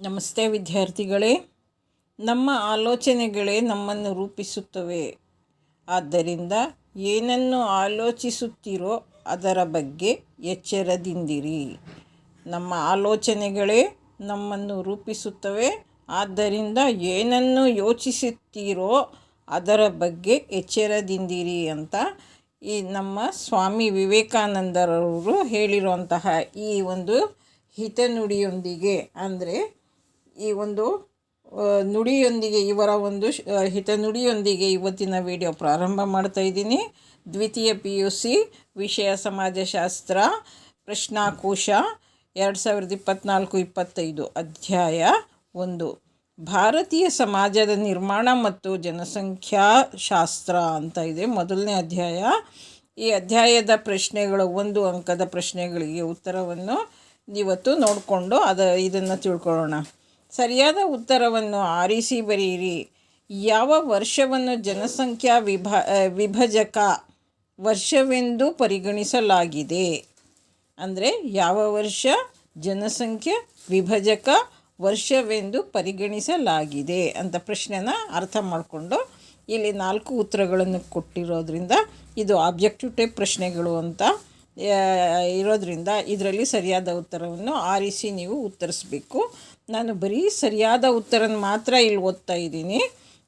ನಮಸ್ತೆ ವಿದ್ಯಾರ್ಥಿಗಳೇ. ನಮ್ಮ ಆಲೋಚನೆಗಳೇ ನಮ್ಮನ್ನು ರೂಪಿಸುತ್ತವೆ. ಆದ್ದರಿಂದ ಏನನ್ನು ಆಲೋಚಿಸುತ್ತೀರೋ ಅದರ ಬಗ್ಗೆ ಎಚ್ಚರದಿಂದಿರಿ. ನಮ್ಮ ಆಲೋಚನೆಗಳೇ ನಮ್ಮನ್ನು ರೂಪಿಸುತ್ತವೆ. ಆದ್ದರಿಂದ ಏನನ್ನು ಯೋಚಿಸುತ್ತೀರೋ ಅದರ ಬಗ್ಗೆ ಎಚ್ಚರದಿಂದಿರಿ ಅಂತ ಈ ನಮ್ಮ ಸ್ವಾಮಿ ವಿವೇಕಾನಂದರವರು ಹೇಳಿರುವಂತಹ ಈ ಒಂದು ಹಿತನುಡಿಯೊಂದಿಗೆ. ಅಂದರೆ ಈ ಒಂದು ನುಡಿಯೊಂದಿಗೆ, ಇವರ ಒಂದು ಹಿತ ನುಡಿಯೊಂದಿಗೆ ಇವತ್ತಿನ ವಿಡಿಯೋ ಪ್ರಾರಂಭ ಮಾಡ್ತಾ ಇದ್ದೀನಿ. ದ್ವಿತೀಯ ಪಿ ಯು ಸಿ ವಿಷಯ ಸಮಾಜಶಾಸ್ತ್ರ, ಪ್ರಶ್ನಾಕೋಶ, ಎರಡು ಸಾವಿರದ ಇಪ್ಪತ್ನಾಲ್ಕು ಇಪ್ಪತ್ತೈದು, ಅಧ್ಯಾಯ ಒಂದು. ಭಾರತೀಯ ಸಮಾಜದ ನಿರ್ಮಾಣ ಮತ್ತು ಜನಸಂಖ್ಯಾಶಾಸ್ತ್ರ ಅಂತ ಇದೆ ಮೊದಲನೇ ಅಧ್ಯಾಯ. ಈ ಅಧ್ಯಾಯದ ಪ್ರಶ್ನೆಗಳು, ಒಂದು ಅಂಕದ ಪ್ರಶ್ನೆಗಳಿಗೆ ಉತ್ತರವನ್ನು ಇವತ್ತು ನೋಡಿಕೊಂಡು ಅದ, ಇದನ್ನು ತಿಳ್ಕೊಳ್ಳೋಣ. ಸರಿಯಾದ ಉತ್ತರವನ್ನು ಆರಿಸಿ ಬರೆಯಿರಿ ಯಾವ ವರ್ಷವನ್ನು ಜನಸಂಖ್ಯಾ ವಿಭ, ವಿಭಜಕ ವರ್ಷವೆಂದು ಪರಿಗಣಿಸಲಾಗಿದೆ? ಅಂದರೆ ಯಾವ ವರ್ಷ ಜನಸಂಖ್ಯೆ ವಿಭಜಕ ವರ್ಷವೆಂದು ಪರಿಗಣಿಸಲಾಗಿದೆ ಅಂತ ಪ್ರಶ್ನೆನ ಅರ್ಥ ಮಾಡಿಕೊಂಡು ಇಲ್ಲಿ ನಾಲ್ಕು ಉತ್ತರಗಳನ್ನು ಕೊಟ್ಟಿರೋದ್ರಿಂದ ಇದು ಆಬ್ಜೆಕ್ಟಿವ್ ಟೈಪ್ ಪ್ರಶ್ನೆಗಳು ಅಂತ ಇರೋದ್ರಿಂದ ಇದರಲ್ಲಿ ಸರಿಯಾದ ಉತ್ತರವನ್ನು ಆರಿಸಿ ನೀವು ಉತ್ತರಿಸಬೇಕು. ನಾನು ಬರೀ ಸರಿಯಾದ ಉತ್ತರನ ಮಾತ್ರ ಇಲ್ಲಿ ಓದ್ತಾ ಇದ್ದೀನಿ.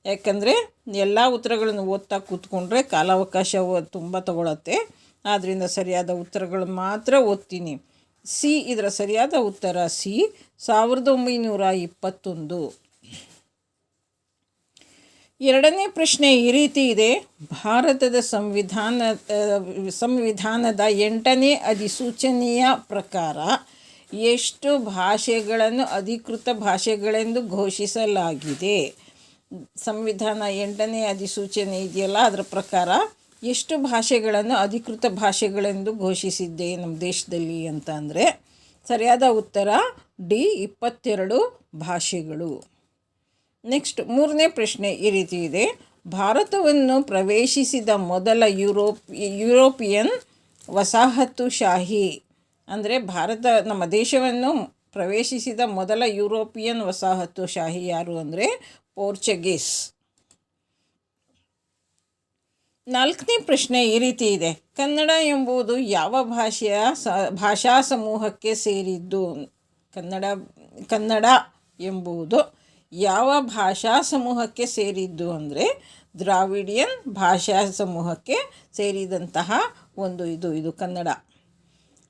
ಯಾಕಂದರೆ ಎಲ್ಲ ಉತ್ತರಗಳನ್ನು ಓದ್ತಾ ಕೂತ್ಕೊಂಡ್ರೆ ಕಾಲಾವಕಾಶ ತುಂಬ ತಗೊಳತ್ತೆ. ಆದ್ದರಿಂದ ಸರಿಯಾದ ಉತ್ತರಗಳು ಮಾತ್ರ ಓದ್ತೀನಿ. ಸಿ, ಇದರ ಸರಿಯಾದ ಉತ್ತರ ಸಿ, ಸಾವಿರದ ಒಂಬೈನೂರ ಇಪ್ಪತ್ತೊಂದು. ಎರಡನೇ ಪ್ರಶ್ನೆ ಈ ರೀತಿ ಇದೆ. ಭಾರತದ ಸಂವಿಧಾನ ಸಂವಿಧಾನದ ಎಂಟನೇ ಅಧಿಸೂಚನೆಯ ಪ್ರಕಾರ ಎಷ್ಟು ಭಾಷೆಗಳನ್ನು ಅಧಿಕೃತ ಭಾಷೆಗಳೆಂದು ಘೋಷಿಸಲಾಗಿದೆ? ಸಂವಿಧಾನ ಎಂಟನೇ ಅಧಿಸೂಚನೆ ಇದೆಯಲ್ಲ, ಅದರ ಪ್ರಕಾರ ಎಷ್ಟು ಭಾಷೆಗಳನ್ನು ಅಧಿಕೃತ ಭಾಷೆಗಳೆಂದು ಘೋಷಿಸಿದ್ದೆ ನಮ್ಮ ದೇಶದಲ್ಲಿ ಅಂತ ಅಂದರೆ, ಸರಿಯಾದ ಉತ್ತರ ಡಿ, ಇಪ್ಪತ್ತೆರಡು ಭಾಷೆಗಳು. ನೆಕ್ಸ್ಟ್ ಮೂರನೇ ಪ್ರಶ್ನೆ ಈ ರೀತಿ ಇದೆ. ಭಾರತವನ್ನು ಪ್ರವೇಶಿಸಿದ ಮೊದಲ ಯುರೋಪ್, ಯುರೋಪಿಯನ್ ವಸಾಹತುಶಾಹಿ, ಅಂದರೆ ಭಾರತ, ನಮ್ಮ ದೇಶವನ್ನು ಪ್ರವೇಶಿಸಿದ ಮೊದಲ ಯುರೋಪಿಯನ್ ವಸಾಹತುಶಾಹಿ ಯಾರು ಅಂದರೆ ಪೋರ್ಚುಗೀಸ್. ನಾಲ್ಕನೇ ಪ್ರಶ್ನೆ ಈ ರೀತಿ ಇದೆ. ಕನ್ನಡ ಎಂಬುದು ಯಾವ ಭಾಷೆಯ ಸ, ಭಾಷಾ ಸಮೂಹಕ್ಕೆ ಸೇರಿದ್ದು? ಕನ್ನಡ ಕನ್ನಡ ಎಂಬುದು ಯಾವ ಭಾಷಾ ಸಮೂಹಕ್ಕೆ ಸೇರಿದ್ದು ಅಂದರೆ ದ್ರಾವಿಡಿಯನ್ ಭಾಷಾ ಸಮೂಹಕ್ಕೆ ಸೇರಿದಂತಹ ಒಂದು ಇದು ಇದು ಕನ್ನಡ.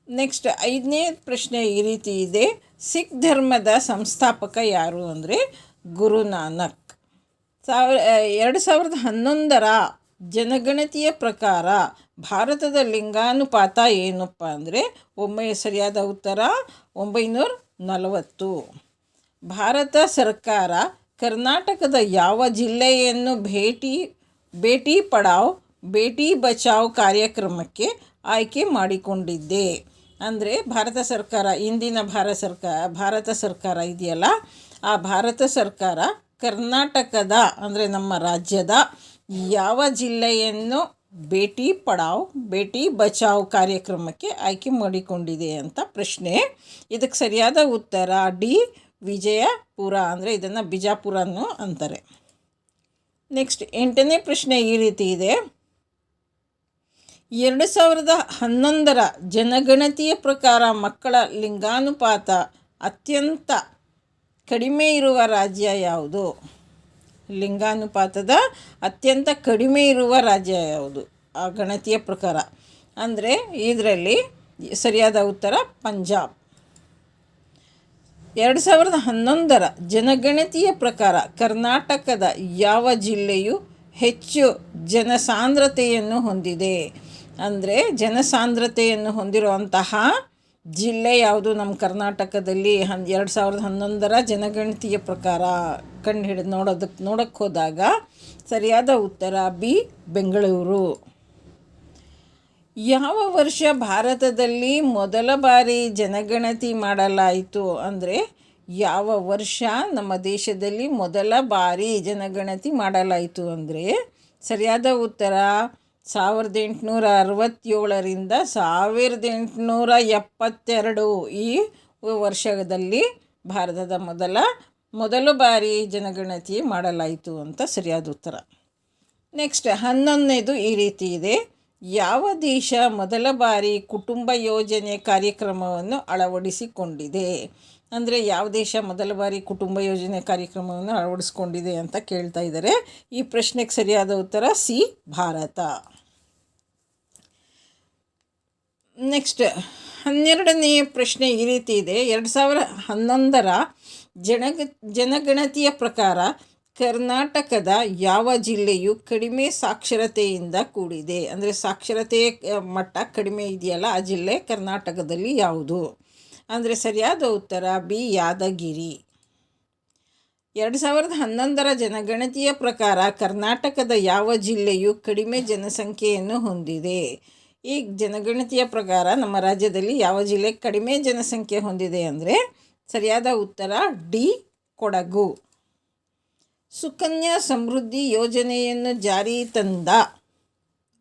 ನೆಕ್ಸ್ಟ್ ಐದನೇ ಪ್ರಶ್ನೆ ಈ ರೀತಿ ಇದೆ. ಸಿಖ್ ಧರ್ಮದ ಸಂಸ್ಥಾಪಕ ಯಾರು ಅಂದರೆ ಗುರುನಾನಕ್. ಸಾವಿರ ಎರಡು ಸಾವಿರದ ಹನ್ನೊಂದರ ಜನಗಣತಿಯ ಪ್ರಕಾರ ಭಾರತದ ಲಿಂಗಾನುಪಾತ ಏನಪ್ಪ ಅಂದರೆ ಒಮ್ಮೆ ಸರಿಯಾದ ಉತ್ತರ ಒಂಬೈನೂರ ನಲವತ್ತು. ಭಾರತ ಸರ್ಕಾರ ಕರ್ನಾಟಕದ ಯಾವ ಜಿಲ್ಲೆಯನ್ನು ಭೇಟಿ ಬೇಟಿ ಪಡಾವ್ ಬೇಟಿ ಬಚಾವ್ ಕಾರ್ಯಕ್ರಮಕ್ಕೆ ಆಯ್ಕೆ ಮಾಡಿಕೊಂಡಿದ್ದೆ? ಅಂದರೆ ಭಾರತ ಸರ್ಕಾರ ಇಂದಿನ ಭಾರತ ಸರ್ಕಾರ ಭಾರತ ಸರ್ಕಾರ ಇದೆಯಲ್ಲ, ಆ ಭಾರತ ಸರ್ಕಾರ ಕರ್ನಾಟಕದ, ಅಂದರೆ ನಮ್ಮ ರಾಜ್ಯದ ಯಾವ ಜಿಲ್ಲೆಯನ್ನು ಬೇಟಿ ಪಡಾವ್ ಬೇಟಿ ಬಚಾವ್ ಕಾರ್ಯಕ್ರಮಕ್ಕೆ ಆಯ್ಕೆ ಮಾಡಿಕೊಂಡಿದೆ ಅಂತ ಪ್ರಶ್ನೆ. ಇದಕ್ಕೆ ಸರಿಯಾದ ಉತ್ತರ ಡಿ ವಿಜಯಪುರ ಅಂದರೆ ಇದನ್ನು ಬಿಜಾಪುರ ಅಂತಾರೆ. ನೆಕ್ಸ್ಟ್ ಎಂಟನೇ ಪ್ರಶ್ನೆ ಈ ರೀತಿ ಇದೆ. ಎರಡು ಸಾವಿರದ ಹನ್ನೊಂದರ ಜನಗಣತಿಯ ಪ್ರಕಾರ ಮಕ್ಕಳ ಲಿಂಗಾನುಪಾತ ಅತ್ಯಂತ ಕಡಿಮೆ ಇರುವ ರಾಜ್ಯ ಯಾವುದು? ಲಿಂಗಾನುಪಾತದ ಅತ್ಯಂತ ಕಡಿಮೆ ಇರುವ ರಾಜ್ಯ ಯಾವುದು? ಆ ಗಣತಿಯ ಪ್ರಕಾರ. ಅಂದರೆ ಇದರಲ್ಲಿ ಸರಿಯಾದ ಉತ್ತರ ಪಂಜಾಬ್. ಎರಡು ಸಾವಿರದ ಹನ್ನೊಂದರ ಜನಗಣತಿಯ ಪ್ರಕಾರ ಕರ್ನಾಟಕದ ಯಾವ ಜಿಲ್ಲೆಯು ಹೆಚ್ಚು ಜನಸಾಂದ್ರತೆಯನ್ನು ಹೊಂದಿದೆ? ಅಂದರೆ ಜನಸಾಂದ್ರತೆಯನ್ನು ಹೊಂದಿರುವಂತಹ ಜಿಲ್ಲೆ ಯಾವುದು ನಮ್ಮ ಕರ್ನಾಟಕದಲ್ಲಿ? ಹನ್, ಎರಡು ಸಾವಿರದ ಹನ್ನೊಂದರ ಜನಗಣತಿಯ ಪ್ರಕಾರ ಕಂಡು ಹಿಡಿದು ನೋಡೋದಕ್ಕೆ ನೋಡೋಕ್ಕೆ ಹೋದಾಗ ಸರಿಯಾದ ಉತ್ತರ ಬಿ, ಬೆಂಗಳೂರು. ಯಾವ ವರ್ಷ ಭಾರತದಲ್ಲಿ ಮೊದಲ ಬಾರಿ ಜನಗಣತಿ ಮಾಡಲಾಯಿತು ಅಂದರೆ ಯಾವ ವರ್ಷ ನಮ್ಮ ದೇಶದಲ್ಲಿ ಮೊದಲ ಬಾರಿ ಜನಗಣತಿ ಮಾಡಲಾಯಿತು ಅಂದರೆ ಸರಿಯಾದ ಉತ್ತರ ಸಾವಿರದ ಎಂಟುನೂರ ಅರವತ್ತೇಳರಿಂದ ಸಾವಿರದ ಎಂಟುನೂರ ಎಪ್ಪತ್ತೆರಡು ಈ ವರ್ಷದಲ್ಲಿ ಭಾರತದ ಮೊದಲ ಮೊದಲ ಬಾರಿ ಜನಗಣತಿ ಮಾಡಲಾಯಿತು ಅಂತ ಸರಿಯಾದ ಉತ್ತರ. ನೆಕ್ಸ್ಟ್ ಹನ್ನೊಂದನೇದು ಈ ರೀತಿ ಇದೆ. ಯಾವ ದೇಶ ಮೊದಲ ಬಾರಿ ಕುಟುಂಬ ಯೋಜನೆ ಕಾರ್ಯಕ್ರಮವನ್ನು ಅಳವಡಿಸಿಕೊಂಡಿದೆ? ಅಂದರೆ ಯಾವ ದೇಶ ಮೊದಲ ಬಾರಿ ಕುಟುಂಬ ಯೋಜನೆ ಕಾರ್ಯಕ್ರಮವನ್ನು ಅಳವಡಿಸ್ಕೊಂಡಿದೆ ಅಂತ ಕೇಳ್ತಾ ಇದ್ದಾರೆ. ಈ ಪ್ರಶ್ನೆಗೆ ಸರಿಯಾದ ಉತ್ತರ ಸಿ, ಭಾರತ. ನೆಕ್ಸ್ಟ್ ಹನ್ನೆರಡನೆಯ ಪ್ರಶ್ನೆ ಈ ರೀತಿ ಇದೆ. ಎರಡು ಸಾವಿರ ಹನ್ನೊಂದರ ಜನಗ ಜನಗಣತಿಯ ಪ್ರಕಾರ ಕರ್ನಾಟಕದ ಯಾವ ಜಿಲ್ಲೆಯು ಕಡಿಮೆ ಸಾಕ್ಷರತೆಯಿಂದ ಕೂಡಿದೆ? ಅಂದರೆ ಸಾಕ್ಷರತೆ ಮಟ್ಟ ಕಡಿಮೆ ಇದೆಯಲ್ಲ, ಆ ಜಿಲ್ಲೆ ಕರ್ನಾಟಕದಲ್ಲಿ ಯಾವುದು? ಅಂದರೆ ಸರಿಯಾದ ಉತ್ತರ, ಬಿ, ಯಾದಗಿರಿ. ಎರಡು ಸಾವಿರದ ಹನ್ನೊಂದರ ಜನಗಣತಿಯ ಪ್ರಕಾರ ಕರ್ನಾಟಕದ ಯಾವ ಜಿಲ್ಲೆಯು ಕಡಿಮೆ ಜನಸಂಖ್ಯೆಯನ್ನು ಹೊಂದಿದೆ? ಈ ಜನಗಣತಿಯ ಪ್ರಕಾರ ನಮ್ಮ ರಾಜ್ಯದಲ್ಲಿ ಯಾವ ಜಿಲ್ಲೆ ಕಡಿಮೆ ಜನಸಂಖ್ಯೆ ಹೊಂದಿದೆ ಅಂದರೆ ಸರಿಯಾದ ಉತ್ತರ, ಡಿ, ಕೊಡಗು. ಸುಕನ್ಯಾ ಸಮೃದ್ಧಿ ಯೋಜನೆಯನ್ನು ಜಾರಿ ತಂದ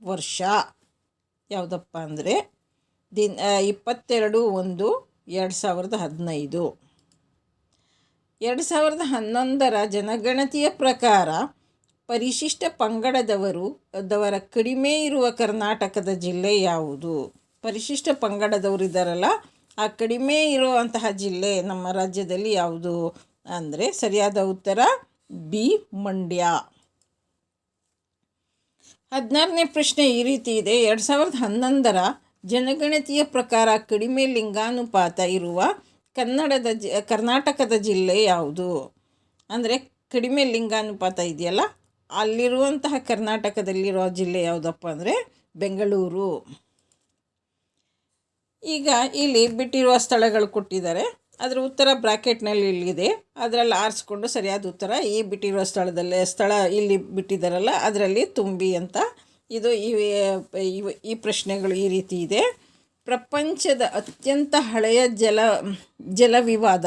ವರ್ಷ ಯಾವುದಪ್ಪ ಅಂದರೆ ದಿನ ಇಪ್ಪತ್ತೆರಡು ಒಂದು ಎರಡು ಸಾವಿರದ ಹದಿನೈದು. ಎರಡು ಸಾವಿರದ ಹನ್ನೊಂದರ ಜನಗಣತಿಯ ಪ್ರಕಾರ ಪರಿಶಿಷ್ಟ ಪಂಗಡದವರು, ದವರ ಕಡಿಮೆ ಇರುವ ಕರ್ನಾಟಕದ ಜಿಲ್ಲೆ ಯಾವುದು? ಪರಿಶಿಷ್ಟ ಪಂಗಡದವರು ಇದ್ದಾರಲ್ಲ ಆ ಕಡಿಮೆ ಇರುವಂತಹ ಜಿಲ್ಲೆ ನಮ್ಮ ರಾಜ್ಯದಲ್ಲಿ ಯಾವುದು? ಅಂದರೆ ಸರಿಯಾದ ಉತ್ತರ ಬಿ ಮಂಡ್ಯ. ಹದಿನಾರನೇ ಪ್ರಶ್ನೆ ಈ ರೀತಿ ಇದೆ. ಎರಡು ಸಾವಿರದ ಹನ್ನೊಂದರ ಜನಗಣತಿಯ ಪ್ರಕಾರ ಕಡಿಮೆ ಲಿಂಗಾನುಪಾತ ಇರುವ ಕನ್ನಡದ ಜ, ಕರ್ನಾಟಕದ ಜಿಲ್ಲೆ ಯಾವುದು? ಅಂದರೆ ಕಡಿಮೆ ಲಿಂಗಾನುಪಾತ ಇದೆಯಲ್ಲ, ಅಲ್ಲಿರುವಂತಹ ಕರ್ನಾಟಕದಲ್ಲಿರುವ ಜಿಲ್ಲೆ ಯಾವುದಪ್ಪ ಅಂದರೆ ಬೆಂಗಳೂರು. ಈಗ ಇಲ್ಲಿ ಬಿಟ್ಟಿರುವ ಸ್ಥಳಗಳು ಕೊಟ್ಟಿದ್ದಾರೆ. ಅದರ ಉತ್ತರ ಬ್ರಾಕೆಟ್ನಲ್ಲಿ ಇಲ್ಲಿದೆ. ಅದರಲ್ಲಿ ಆರಿಸ್ಕೊಂಡು ಸರಿಯಾದ ಉತ್ತರ ಈ ಬಿಟ್ಟಿರೋ ಸ್ಥಳದಲ್ಲೇ, ಸ್ಥಳ ಇಲ್ಲಿ ಬಿಟ್ಟಿದ್ದಾರಲ್ಲ, ಅದರಲ್ಲಿ ತುಂಬಿ ಅಂತ. ಇದು ಈ ಪ್ರಶ್ನೆಗಳು ಈ ರೀತಿ ಇದೆ. ಪ್ರಪಂಚದ ಅತ್ಯಂತ ಹಳೆಯ ಜಲ ಜಲ ವಿವಾದ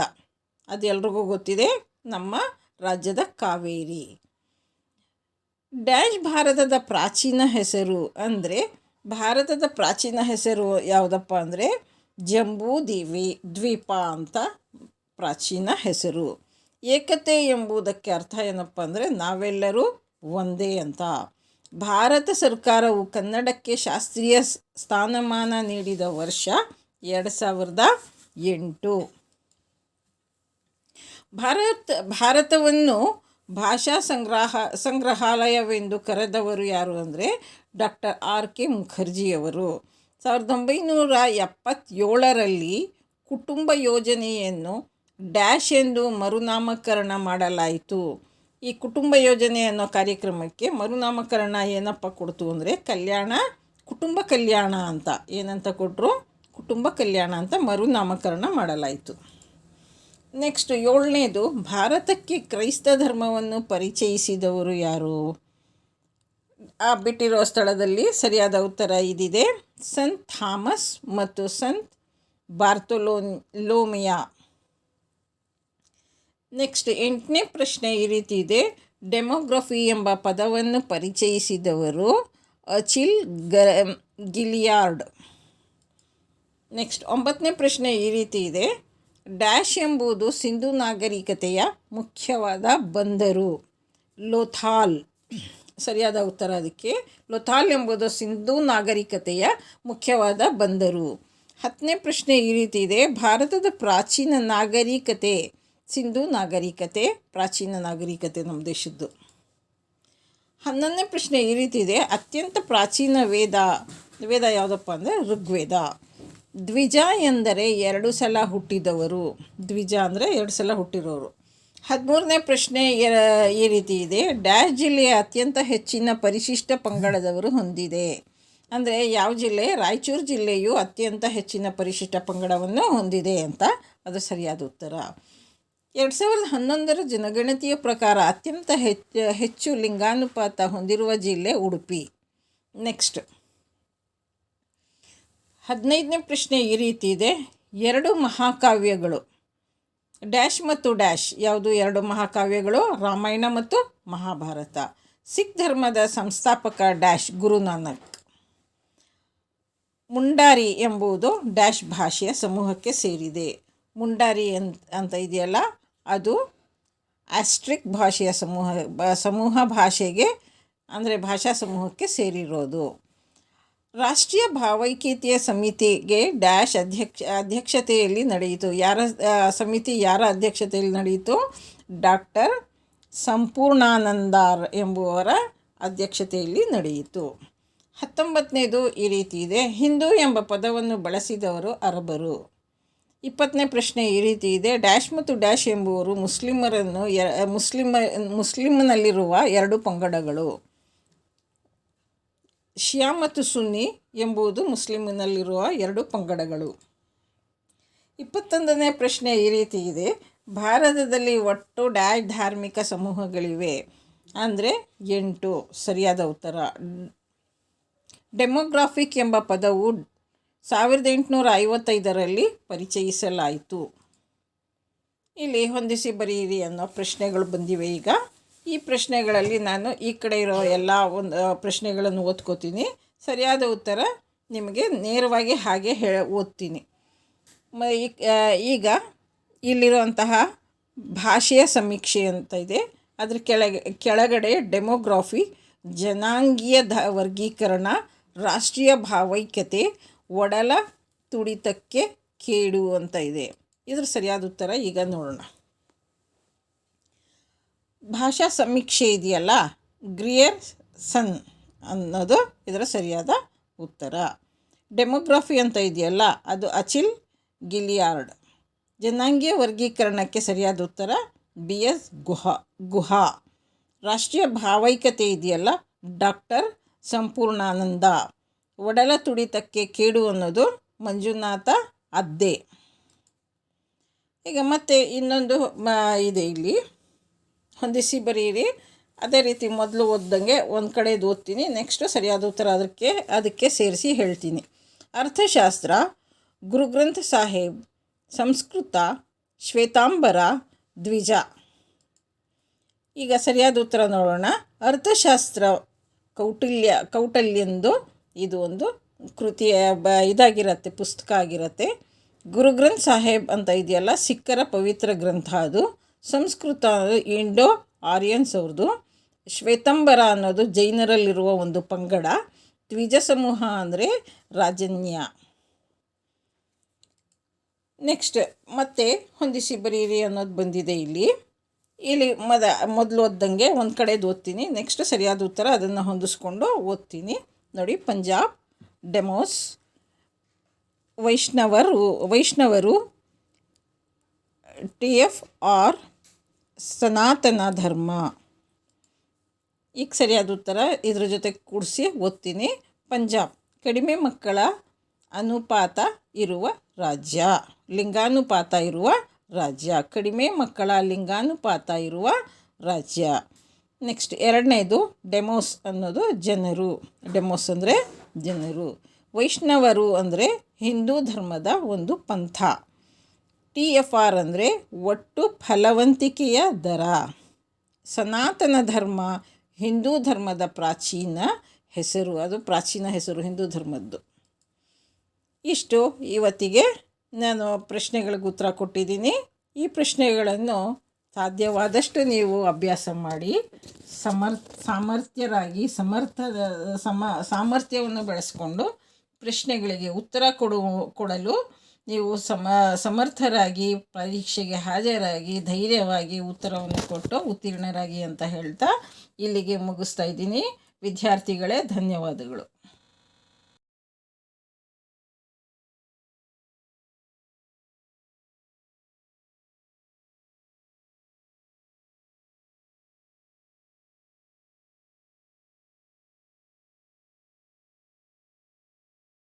ಅದು ಎಲ್ರಿಗೂ ಗೊತ್ತಿದೆ. ನಮ್ಮ ರಾಜ್ಯದ ಕಾವೇರಿ. ಡ್ಯಾಶ್ ಭಾರತದ ಪ್ರಾಚೀನ ಹೆಸರು ಅಂದರೆ, ಭಾರತದ ಪ್ರಾಚೀನ ಹೆಸರು ಯಾವುದಪ್ಪ ಅಂದರೆ ಜಂಬೂ ದಿವಿ ದ್ವೀಪ ಅಂತ ಪ್ರಾಚೀನ ಹೆಸರು. ಏಕತೆ ಎಂಬುದಕ್ಕೆ ಅರ್ಥ ಏನಪ್ಪ ಅಂದರೆ ನಾವೆಲ್ಲರೂ ಒಂದೇ ಅಂತ. ಭಾರತ ಸರ್ಕಾರವು ಕನ್ನಡಕ್ಕೆ ಶಾಸ್ತ್ರೀಯ ಸ್ಥಾನಮಾನ ನೀಡಿದ ವರ್ಷ ಎರಡು ಸಾವಿರದ ಎಂಟು. ಭಾರತ, ಭಾರತವನ್ನು ಭಾಷಾ ಸಂಗ್ರಹ, ಸಂಗ್ರಹಾಲಯವೆಂದು ಕರೆದವರು ಯಾರು ಅಂದರೆ ಡಾಕ್ಟರ್ ಆರ್ ಕೆ ಮುಖರ್ಜಿಯವರು. ಸಾವಿರದ ಒಂಬೈನೂರ ಎಪ್ಪತ್ತೇಳರಲ್ಲಿ ಕುಟುಂಬ ಯೋಜನೆಯನ್ನು ಡ್ಯಾಶ್ ಎಂದು ಮರುನಾಮಕರಣ ಮಾಡಲಾಯಿತು. ಈ ಕುಟುಂಬ ಯೋಜನೆ ಅನ್ನೋ ಕಾರ್ಯಕ್ರಮಕ್ಕೆ ಮರುನಾಮಕರಣ ಏನಪ್ಪ ಕೊಡ್ತು ಅಂದರೆ ಕಲ್ಯಾಣ, ಕುಟುಂಬ ಕಲ್ಯಾಣ ಅಂತ. ಏನಂತ ಕೊಟ್ಟರು ಕುಟುಂಬ ಕಲ್ಯಾಣ ಅಂತ ಮರುನಾಮಕರಣ ಮಾಡಲಾಯಿತು. ನೆಕ್ಸ್ಟ್ ಏಳನೇದು, ಭಾರತಕ್ಕೆ ಕ್ರೈಸ್ತ ಧರ್ಮವನ್ನು ಪರಿಚಯಿಸಿದವರು ಯಾರು? ಆ ಬಿಟ್ಟಿರೋ ಸ್ಥಳದಲ್ಲಿ ಸರಿಯಾದ ಉತ್ತರ ಇದಿದೆ. ಸಂತ್ ಥಾಮಸ್ ಮತ್ತು ಸಂತ್ ಬಾರ್ತೊಲೋ ಲೋಮಿಯಾ ನೆಕ್ಸ್ಟ್ ಎಂಟನೇ ಪ್ರಶ್ನೆ ಈ ರೀತಿ ಇದೆ. ಡೆಮೋಗ್ರಫಿ ಎಂಬ ಪದವನ್ನು ಪರಿಚಯಿಸಿದವರು ಅಚಿಲ್ ಗ ಗಿಲಿಯಾರ್ಡ್. ನೆಕ್ಸ್ಟ್ ಒಂಬತ್ತನೇ ಪ್ರಶ್ನೆ ಈ ರೀತಿ ಇದೆ. ಡ್ಯಾಶ್ ಎಂಬುದು ಸಿಂಧು ನಾಗರಿಕತೆಯ ಮುಖ್ಯವಾದ ಬಂದರು. ಲೋಥಾಲ್. ಸರಿಯಾದ ಉತ್ತರ ಅದಕ್ಕೆ. ಲೊಥಾಲ್ ಎಂಬುದು ಸಿಂಧೂ ನಾಗರಿಕತೆಯ ಮುಖ್ಯವಾದ ಬಂದರು. ಹತ್ತನೇ ಪ್ರಶ್ನೆ ಈ ರೀತಿ ಇದೆ. ಭಾರತದ ಪ್ರಾಚೀನ ನಾಗರಿಕತೆ, ಸಿಂಧೂ ನಾಗರಿಕತೆ, ಪ್ರಾಚೀನ ನಾಗರಿಕತೆ ನಮ್ಮ ದೇಶದ್ದು. ಹನ್ನೊಂದನೇ ಪ್ರಶ್ನೆ ಈ ರೀತಿ ಇದೆ. ಅತ್ಯಂತ ಪ್ರಾಚೀನ ವೇದ ವೇದ ಯಾವುದಪ್ಪ ಅಂದರೆ ಋಗ್ವೇದ. ದ್ವಿಜ ಎಂದರೆ ಎರಡು ಸಲ ಹುಟ್ಟಿದವರು. ದ್ವಿಜ ಅಂದರೆ ಎರಡು ಸಲ ಹುಟ್ಟಿರೋರು. ಹದಿಮೂರನೇ ಪ್ರಶ್ನೆ ಈ ರೀತಿ ಇದೆ. ಡ್ಯಾಶ್ ಜಿಲ್ಲೆಯ ಅತ್ಯಂತ ಹೆಚ್ಚಿನ ಪರಿಶಿಷ್ಟ ಪಂಗಡದವರು ಹೊಂದಿದೆ. ಅಂದರೆ ಯಾವ ಜಿಲ್ಲೆ? ರಾಯಚೂರು ಜಿಲ್ಲೆಯು ಅತ್ಯಂತ ಹೆಚ್ಚಿನ ಪರಿಶಿಷ್ಟ ಪಂಗಡವನ್ನು ಹೊಂದಿದೆ ಅಂತ ಅದು ಸರಿಯಾದ ಉತ್ತರ. ಎರಡು ಸಾವಿರದ ಹನ್ನೊಂದರ ಜನಗಣತಿಯ ಪ್ರಕಾರ ಅತ್ಯಂತ ಹೆಚ್ಚು ಹೆಚ್ಚು ಲಿಂಗಾನುಪಾತ ಹೊಂದಿರುವ ಜಿಲ್ಲೆ ಉಡುಪಿ. ನೆಕ್ಸ್ಟ್. ಹದಿನೈದನೇ ಪ್ರಶ್ನೆ ಈ ರೀತಿ ಇದೆ. ಎರಡು ಮಹಾಕಾವ್ಯಗಳು. ಡ್ಯಾಶ್ ಮತ್ತು ಡ್ಯಾಶ್ ಯಾವುದು ಎರಡು ಮಹಾಕಾವ್ಯಗಳು, ರಾಮಾಯಣ ಮತ್ತು ಮಹಾಭಾರತ. ಸಿಖ್ ಧರ್ಮದ ಸಂಸ್ಥಾಪಕ ಡ್ಯಾಶ್ ಗುರುನಾನಕ್ ಮುಂಡಾರಿ ಎಂಬುದು ಡ್ಯಾಶ್ ಭಾಷೆಯ ಸಮೂಹಕ್ಕೆ ಸೇರಿದೆ. ಮುಂಡಾರಿ ಅಂತ ಅಂತ ಇದೆಯಲ್ಲ, ಅದು ಆಸ್ಟ್ರಿಕ್ ಭಾಷೆಯ ಸಮೂಹ ಸಮೂಹ ಭಾಷೆಗೆ, ಅಂದರೆ ಭಾಷಾ ಸಮೂಹಕ್ಕೆ ಸೇರಿರೋದು. ರಾಷ್ಟ್ರೀಯ ಭಾವೈಕ್ಯತೆಯ ಸಮಿತಿಗೆ ಡ್ಯಾಶ್ ಅಧ್ಯಕ್ಷ, ಅಧ್ಯಕ್ಷತೆಯಲ್ಲಿ ನಡೆಯಿತು. ಯಾರ ಸಮಿತಿ ಯಾರ ಅಧ್ಯಕ್ಷತೆಯಲ್ಲಿ ನಡೆಯಿತು? ಡಾಕ್ಟರ್ ಸಂಪೂರ್ಣಾನಂದಾರ್ ಎಂಬುವರ ಅಧ್ಯಕ್ಷತೆಯಲ್ಲಿ ನಡೆಯಿತು. ಹತ್ತೊಂಬತ್ತನೇದು ಈ ರೀತಿ ಇದೆ. ಹಿಂದೂ ಎಂಬ ಪದವನ್ನು ಬಳಸಿದವರು ಅರಬರು. ಇಪ್ಪತ್ತನೇ ಪ್ರಶ್ನೆ ಈ ರೀತಿ ಇದೆ. ಡ್ಯಾಶ್ ಮತ್ತು ಡ್ಯಾಶ್ ಎಂಬುವರು ಮುಸ್ಲಿಮರನ್ನು ಮುಸ್ಲಿಮ, ಮುಸ್ಲಿಮ್ನಲ್ಲಿರುವ ಎರಡು ಪಂಗಡಗಳು. ಶಿಯಾ ಮತ್ತು ಸುನ್ನಿ ಎಂಬುದು ಮುಸ್ಲಿಮಿನಲ್ಲಿರುವ ಎರಡು ಪಂಗಡಗಳು. ಇಪ್ಪತ್ತೊಂದನೇ ಪ್ರಶ್ನೆ ಈ ರೀತಿ ಇದೆ. ಭಾರತದಲ್ಲಿ ಒಟ್ಟು ಡ್ಯಾಶ್ ಧಾರ್ಮಿಕ ಸಮೂಹಗಳಿವೆ. ಅಂದರೆ ಎಂಟು. ಸರಿಯಾದ ಉತ್ತರ. ಡೆಮೋಗ್ರಾಫಿಕ್ ಎಂಬ ಪದವು ಸಾವಿರದ ಎಂಟುನೂರ ಐವತ್ತೈದರಲ್ಲಿ ಪರಿಚಯಿಸಲಾಯಿತು. ಇಲ್ಲಿ ಹೊಂದಿಸಿ ಬರೆಯಿರಿ ಅನ್ನೋ ಪ್ರಶ್ನೆಗಳು ಬಂದಿವೆ ಈಗ. ಈ ಪ್ರಶ್ನೆಗಳಲ್ಲಿ ನಾನು ಈ ಕಡೆ ಇರೋ ಎಲ್ಲ ಒಂದು ಪ್ರಶ್ನೆಗಳನ್ನು ಓದ್ಕೋತೀನಿ. ಸರಿಯಾದ ಉತ್ತರ ನಿಮಗೆ ನೇರವಾಗಿ ಹಾಗೆ ಹೇ ಓದ್ತೀನಿ. ಈಗ ಇಲ್ಲಿರುವಂತಹ ಭಾಷೆಯ ಸಮೀಕ್ಷೆ ಅಂತ ಇದೆ. ಅದ್ರ ಕೆಳಗೆ, ಕೆಳಗಡೆ ಡೆಮೋಗ್ರಾಫಿ, ಜನಾಂಗೀಯ ಧ ವರ್ಗೀಕರಣ, ರಾಷ್ಟ್ರೀಯ ಭಾವೈಕ್ಯತೆ, ಒಡಲ ತುಡಿತಕ್ಕೆ ಕೇಡು ಅಂತ ಇದೆ. ಇದ್ರ ಸರಿಯಾದ ಉತ್ತರ ಈಗ ನೋಡೋಣ. ಭಾಷಾ ಸಮೀಕ್ಷೆ ಇದೆಯಲ್ಲ? ಗ್ರಿಯರ್ ಸನ್ ಅನ್ನೋದು ಇದರ ಸರಿಯಾದ ಉತ್ತರ. ಡೆಮೋಗ್ರಫಿ ಅಂತ ಇದೆಯಲ್ಲ, ಅದು ಅಚಿಲ್ ಗಿಲಿಯಾರ್ಡ್. ಜನಾಂಗೀಯ ವರ್ಗೀಕರಣಕ್ಕೆ ಸರಿಯಾದ ಉತ್ತರ, ಬಿ ಎಸ್ ಗುಹಾ ಗುಹಾ. ರಾಷ್ಟ್ರೀಯ ಭಾವೈಕ್ಯತೆ ಇದೆಯಲ್ಲ, ಡಾಕ್ಟರ್ ಸಂಪೂರ್ಣಾನಂದ. ಒಡಲ ತುಡಿತಕ್ಕೆ ಕೇಡು ಅನ್ನೋದು ಮಂಜುನಾಥ ಅದ್ದೆ. ಈಗ ಮತ್ತೆ ಇನ್ನೊಂದು ಇದೆ ಇಲ್ಲಿ. ಹೊಂದಿಸಿ ಬರೆಯಿರಿ ಅದೇ ರೀತಿ ಮೊದಲು ಓದ್ದಂಗೆ ಒಂದು ಕಡೆದು ಓದ್ತೀನಿ ನೆಕ್ಸ್ಟು ಸರಿಯಾದ ಉತ್ತರ ಅದಕ್ಕೆ ಅದಕ್ಕೆ ಸೇರಿಸಿ ಹೇಳ್ತೀನಿ. ಅರ್ಥಶಾಸ್ತ್ರ, ಗುರುಗ್ರಂಥ ಸಾಹೇಬ್, ಸಂಸ್ಕೃತ, ಶ್ವೇತಾಂಬರ, ದ್ವಿಜ. ಈಗ ಸರಿಯಾದ ಉತ್ತರ ನೋಡೋಣ. ಅರ್ಥಶಾಸ್ತ್ರ ಕೌಟಿಲ್ಯ, ಕೌಟಲ್ಯಂದು ಇದು ಒಂದು ಕೃತಿಯ ಬ, ಇದಾಗಿರತ್ತೆ, ಪುಸ್ತಕ ಆಗಿರತ್ತೆ. ಗುರುಗ್ರಂಥ್ ಸಾಹೇಬ್ ಅಂತ ಇದೆಯಲ್ಲ ಸಿಖ್ಖರ ಪವಿತ್ರ ಗ್ರಂಥ ಅದು. ಸಂಸ್ಕೃತ, ಇಂಡೋ ಆರ್ಯನ್ಸ್ ಅವ್ರದ್ದು ಶ್ವೇತಂಬರ ಅನ್ನೋದು ಜೈನರಲ್ಲಿರುವ ಒಂದು ಪಂಗಡ. ದ್ವಿಜ ಸಮೂಹ ಅಂದರೆ ರಾಜನ್ಯ. ನೆಕ್ಸ್ಟ್ ಮತ್ತೆ ಹೊಂದಿಸಿ ಬರೀರಿ ಅನ್ನೋದು ಬಂದಿದೆ ಇಲ್ಲಿ. ಇಲ್ಲಿ ಮದ, ಮೊದಲು ಓದ್ದಂಗೆ ಒಂದು ಕಡೆದು ಓದ್ತೀನಿ. ನೆಕ್ಸ್ಟ್ ಸರಿಯಾದ ಉತ್ತರ ಅದನ್ನು ಹೊಂದಿಸ್ಕೊಂಡು ಓದ್ತೀನಿ. ನೋಡಿ, ಪಂಜಾಬ್, ಡೆಮೋಸ್, ವೈಷ್ಣವರು ವೈಷ್ಣವರು, T F R Sanatana Dharma ಈಗ ಸರಿಯಾದ ಉತ್ತರ ಇದ್ರ ಜೊತೆ ಕೂಡಿಸಿ ಓದ್ತೀನಿ. ಪಂಜಾಬ್, ಕಡಿಮೆ ಮಕ್ಕಳ ಅನುಪಾತ ಇರುವ ರಾಜ್ಯ. ಲಿಂಗಾನುಪಾತ ಇರುವ ರಾಜ್ಯ. ಕಡಿಮೆ ಮಕ್ಕಳ ಲಿಂಗಾನುಪಾತ ಇರುವ ರಾಜ್ಯ. ನೆಕ್ಸ್ಟ್ ಎರಡನೇದು ಡೆಮೋಸ್ ಅನ್ನೋದು ಜನರು. ಡೆಮೋಸ್ ಅಂದರೆ ಜನರು. ವೈಷ್ಣವರು ಅಂದರೆ ಹಿಂದೂ ಧರ್ಮದ ಒಂದು ಪಂಥ. ಟಿ ಎಫ್ ಆರ್ ಅಂದರೆ ಒಟ್ಟು ಫಲವಂತಿಕೆಯ ದರ. ಸನಾತನ ಧರ್ಮ, ಹಿಂದೂ ಧರ್ಮದ ಪ್ರಾಚೀನ ಹೆಸರು. ಅದು ಪ್ರಾಚೀನ ಹೆಸರು, ಹಿಂದೂ ಧರ್ಮದ್ದು. ಇಷ್ಟು. ಇವತ್ತಿಗೆ ನಾನು ಪ್ರಶ್ನೆಗಳಿಗೆ ಉತ್ತರ ಕೊಟ್ಟಿದ್ದೀನಿ. ಈ ಪ್ರಶ್ನೆಗಳನ್ನು ಸಾಧ್ಯವಾದಷ್ಟು ನೀವು ಅಭ್ಯಾಸ ಮಾಡಿ, ಸಮರ್, ಸಾಮರ್ಥ್ಯರಾಗಿ, ಸಮರ್ಥ, ಸಮ, ಸಾಮರ್ಥ್ಯವನ್ನು ಬೆಳೆಸ್ಕೊಂಡು ಪ್ರಶ್ನೆಗಳಿಗೆ ಉತ್ತರ ಕೊಡು ಕೊಡಲು ನೀವು ಸಮ, ಸಮರ್ಥರಾಗಿ ಪರೀಕ್ಷೆಗೆ ಹಾಜರಾಗಿ ಧೈರ್ಯವಾಗಿ ಉತ್ತರವನ್ನು ಕೊಟ್ಟು ಉತ್ತೀರ್ಣರಾಗಿ ಅಂತ ಹೇಳ್ತಾ ಇಲ್ಲಿಗೆ ಮುಗಿಸ್ತಾ ಇದ್ದೀನಿ. ವಿದ್ಯಾರ್ಥಿಗಳೇ, ಧನ್ಯವಾದಗಳು.